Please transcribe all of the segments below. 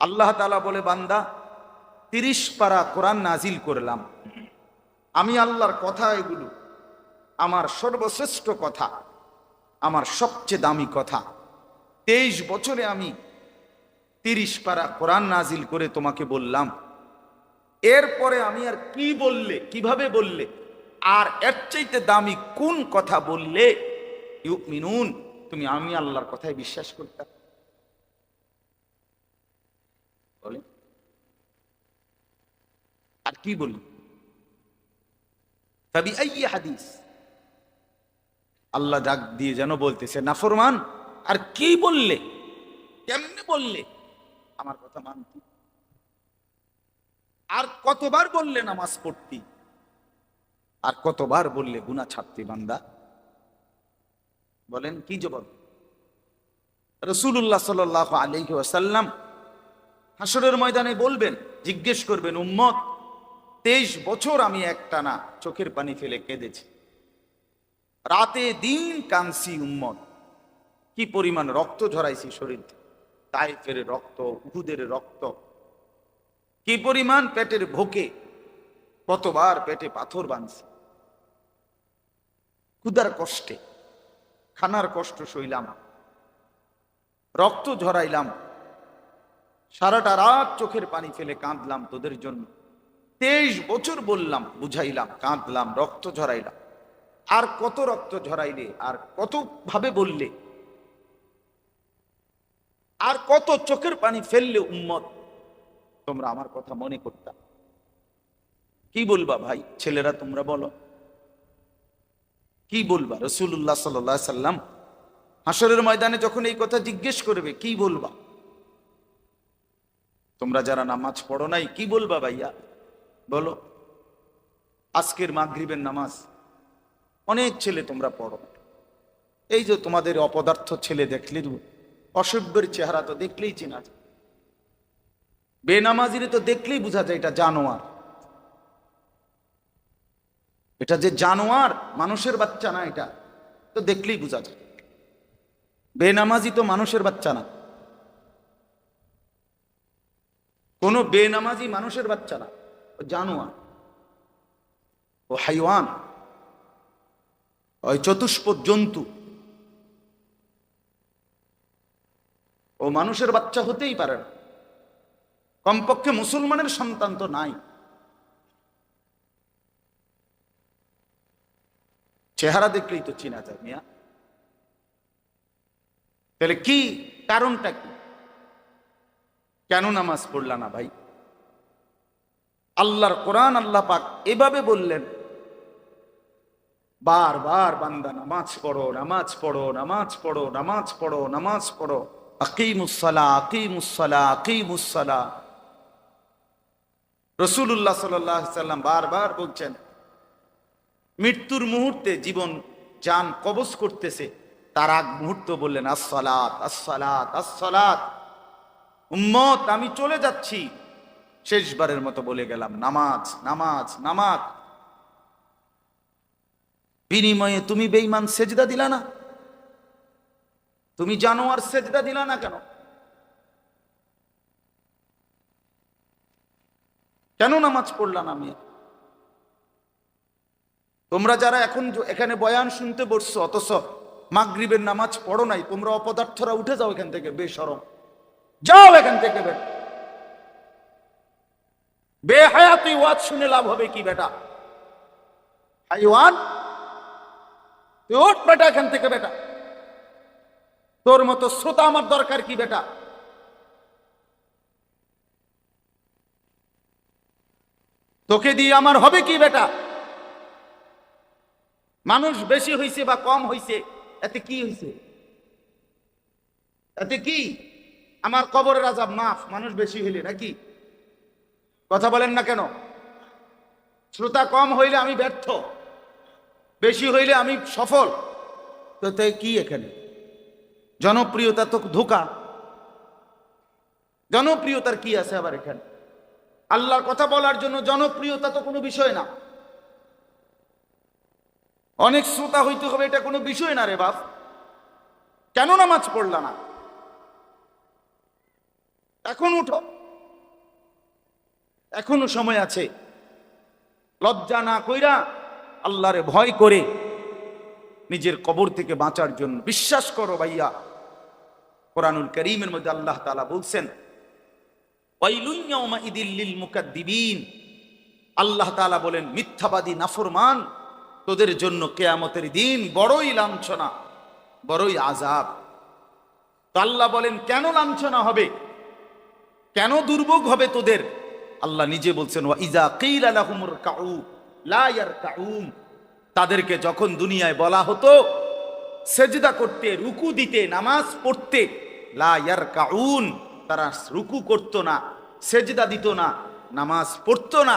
আল্লাহ তালা বলে, বান্দা, তিরিশ পারা কোরআন নাজিল করলাম। আমি আল্লাহর কথা এগুলো, আমার সর্বশ্রেষ্ঠ কথা, আমার সবচেয়ে দামি কথা। তেইশ বছরে আমি তিরিশ পারা কোরআন নাজিল করে তোমাকে বললাম। এরপরে আমি আর কি বললে, কীভাবে বললে, আর এর চাইতে দামি কোন কথা বললে? মিনুন তুমি, আমি আল্লাহর কথায় বিশ্বাস করতাম। বলে আর কি বলি? তবে এই হাদিস। আল্লাহ ডাক দিয়ে যেন বলতেছে, নাফরমান, আর কি বললে? কেমনে বললে? আমার কথা মানতি। আর কতবার বললে নামাজ পড়তি? আর কতবার বললে গুনা ছাড়তি বান্দা? বলেন, কি জবাব? রসুল্লাহ সাল আলহি ওয়াসাল্লাম হাসরের ময়দানে বলবেন, জিজ্ঞেস করবেন, উম্মত, তেইশ বছর আমি একটানা চোখের পানি ফেলে কেঁদেছি। রাতে দিন কানসি উম্মত। কি পরিমাণ রক্ত ঝরাইছি শরীর তাইফের রক্ত, উহুদের রক্ত। কি পরিমাণ পেটের ভোকে? কতবার পেটে পাথর বাঁধছি। ক্ষুদার কষ্টে, খানার কষ্ট সইলাম। রক্ত ঝরাইলাম সারাটা রাত চোখের পানি ফেলে কাঁদলাম তোদের জন্য। তেইশ বছর বললাম, বুঝাইলাম, কাঁদলাম, রক্ত ঝরাইলাম। আর কত রক্ত ঝরাইলে, আর কত ভাবে বললে? আর কত চোখের পানি ফেললে উম্মত? তোমরা আমার কথা মনে করতাম কি বলবা ভাই, ছেলেরা তোমরা বলো। কি বলবা রসুল্লাহ সাল্লাহ সাল্লাম? হাসরের ময়দানে যখন এই কথা জিজ্ঞেস করবে, কি বলবা? তোমরা যারা নামাজ পড়ো নাই, কি বলবা ভাইয়া? বলো। আজকের মাগরিবের নামাজ, অনেক ছেলে তোমরা পড়ো। এই যে তোমাদের অপদার্থ ছেলে দেখলে অসভ্যের চেহারা তো দেখলেই চেনা যায়। বেনামাজিরে তো দেখলেই বোঝা যায় এটা জানোয়ার। এটা যে জানোয়ার, মানুষের বাচ্চা না এটা, তো দেখলেই বোঝা যায়। বেনামাজি তো মানুষের বাচ্চা না। কোনো বেনামাজি মানুষের বাচ্চা না, ও জানোয়ার, ও হাইওয়ান ওই চতুষ্পদ জন্তু। ও মানুষের বাচ্চা হতেই পারে না। কমপক্ষে মুসলমানের সন্তান তো নাই। চেহারা দেখলেই তো চিনা যায়, মিয়া। তাহলে কি কারণটা কি? কেন নামাজ পড়লা না ভাই? আল্লাহর কোরআন আল্লাহ পাক এভাবে বললেন, বারবার বান্দা নামাজ পড়ো নামাজ পড়ো নামাজ পড়ো নামাজ পড়ো নামাজ পড়ো। আকিমুসলা আকিমুসলা আকিমুসলা রসুল্লাহ সাল্লাম বারবার বলছেন, মৃত্যুর মুহূর্তে জীবন যান কবজ করতেছে, তার আগ মুহূর্ত বললেন, আসসালাত আসসালাত আসসালাত। উম্মত, আমি চলে যাচ্ছি। শেষবারের মতো বলে গেলাম, নামাজ নামাজ নামাজ। বিনিময়ে তুমি বেইমান সেজদা দিলা না? তুমি জানো আর সেজদা দিলা না কেন? কেন নামাজ পড়লাম আমি তোমরা যারা এখন এখানে বয়ান শুনতে বসছো, অথচ মাগরিবের নামাজ পড়ো নাই, তোমরা অপদার্থরা উঠে যাও এখান থেকে বেসরম যাও এখান থেকে বেটা। বেহায়া তুই ওয়াজ শুনে লাভ হবে কি বেটা? হাইওয়ান, তুই ওঠ বেটা এখান থেকে বেটা। তোর মতো শ্রোতা আমার দরকার কি বেটা? তোকে দিয়ে আমার হবে কি বেটা? মানুষ বেশি হইছে বা কম হইছে, এতে কি হইছে? এতে কি? আমার কবরের আজাব মাফ, মানুষ বেশি হইলে নাকি? কথা বলেন না কেন? শ্রোতা কম হইলে আমি ব্যর্থ, বেশি হইলে আমি সফল। তো তাই কি এখানে? জনপ্রিয়তা তো ধোকা। জনপ্রিয়তার কি আছে আবার এখানে? আল্লাহর কথা বলার জন্য জনপ্রিয়তা তো কোনো বিষয় না। অনেক শ্রোতা হইতে হবে, এটা কোনো বিষয় না রে বাপ। কেন নামাজ পড়লা না? এখন উঠো। এখনও সময় আছে। লজ্জা না কইরা আল্লাহরে ভয় করে নিজের কবর থেকে বাঁচার জন্য। বিশ্বাস করো ভাইয়া, কোরআনুল করিমের মধ্যে আল্লাহ তাআলা বলছেন আল্লাহ তালা বলেন, মিথ্যাবাদী, নাফরমান, তোদের জন্য কেয়ামতের দিন বড়ই লাঞ্ছনা, বড়ই আজাব আল্লাহ বলেন, কেন লাঞ্ছনা হবে? কেন দুর্ভোগ হবে তোদের? আল্লাহ নিজে বলছেন ইজা তাদেরকে যখন দুনিয়ায় বলা হতো, সেজদা করতে, রুকু দিতে, নামাজ পড়তে, লা ইয়ারকাউন, তারা রুকু করত না, সেজদা দিত না, নামাজ পড়তো না।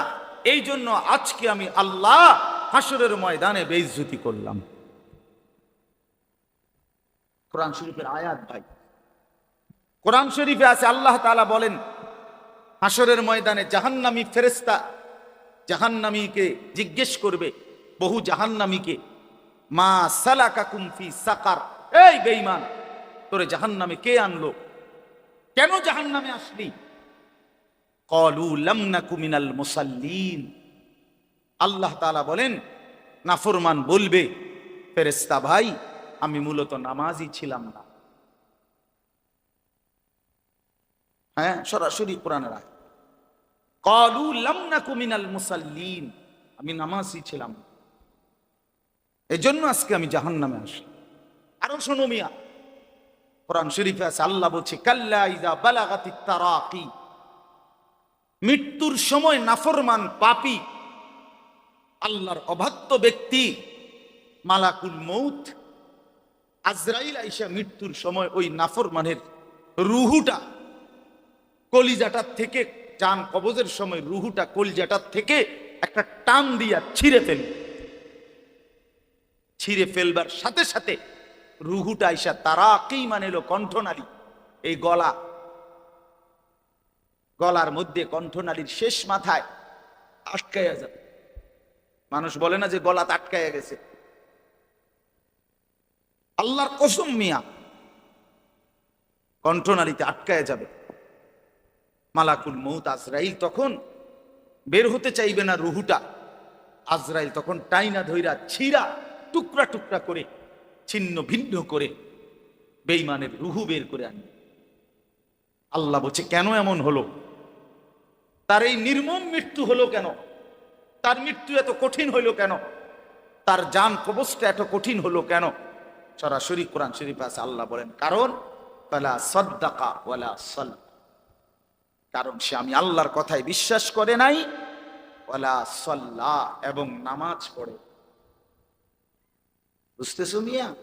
এই জন্য আজকে আমি আল্লাহ হাসরের ময়দানে বেইজ্জতি করলাম। কোরআন শরীফের আয়াত ভাই কোরআন শরীফে আছে, আল্লাহ তাআলা বলেন হাসরের ময়দানে জাহান্নামী ফেরেস্তা জাহান্নামীকে জিজ্ঞেস করবে, বহু জাহান্নামীকে, মা সালাকা কুমফি সাকার, এই বেঈমান, তোরে জাহান্নামে কে আনলো? কেন জাহান্নামে আসলি? কলু লাম নাকু মিনাল মুসাল্লিন। আল্লাহ তাআলা বলেন, নাফরমান বলবে ফেরেস্তা ভাই, আমি মূলত নামাজই ছিলাম না। হ্যাঁ সরাসরি কোরআনের আয় মুসাল্লিন। আমি নামাজই ছিলাম এই জন্য আজকে আমি জাহান নামে আসি আরও শোনো মিয়া, কোরআন শরীফে আছে, আল্লাহ বলছে, কাল্লা মৃত্যুর সময় নাফরমান পাপি, আল্লাহর অবাধ্য ব্যক্তি, মালাকুল মৌত আজরাইল আইসা মৃত্যুর সময় ওই নাফরমানের রুহুটা কলিজাটার থেকে, চান কবজের সময় রুহুটা কলিজাটার থেকে একটা টান দিয়া ছিঁড়ে ফেল। ছিঁড়ে ফেলবার সাথে সাথে রুহুটা আইসা তারা কি মানে এলো কণ্ঠনালী। এই গলা, গলার মধ্যে কণ্ঠনালীর শেষ মাথায় আটকাইয়া যাবে। মানুষ বলে না যে গলা আটকাইয়া গেছে। আল্লাহর কসম মিয়া, কণ্ঠনালীতে আটকায়া যাবে। মালাকুল মৌত আজরাইল তখন বের হতে চাইবে না রুহুটা। আজরাইল তখন টাইনা ধইরা ছিঁড়া, টুকরা টুকরা করে, ছিন্ন ভিন্ন করে বেইমানের রুহু বের করে আনবে। আল্লাহ বলছে, কেন এমন হলো? তার এই নির্মম মৃত্যু হলো কেন? তার মৃত্যু এত কঠিন হইল কেন? তার জান কবচটা এত কঠিন হলো কেন? সরাসরি কোরআন শরীফ আছে, আল্লাহ বলেন, কারণ ওয়ালা সদ্দাকা ওয়ালা সল কারণ সে আমি আল্লাহর কথায় বিশ্বাস করে নাই। ওলা সল্লা, এবং নামাজ পড়ে। বুঝতেছো মিয়া?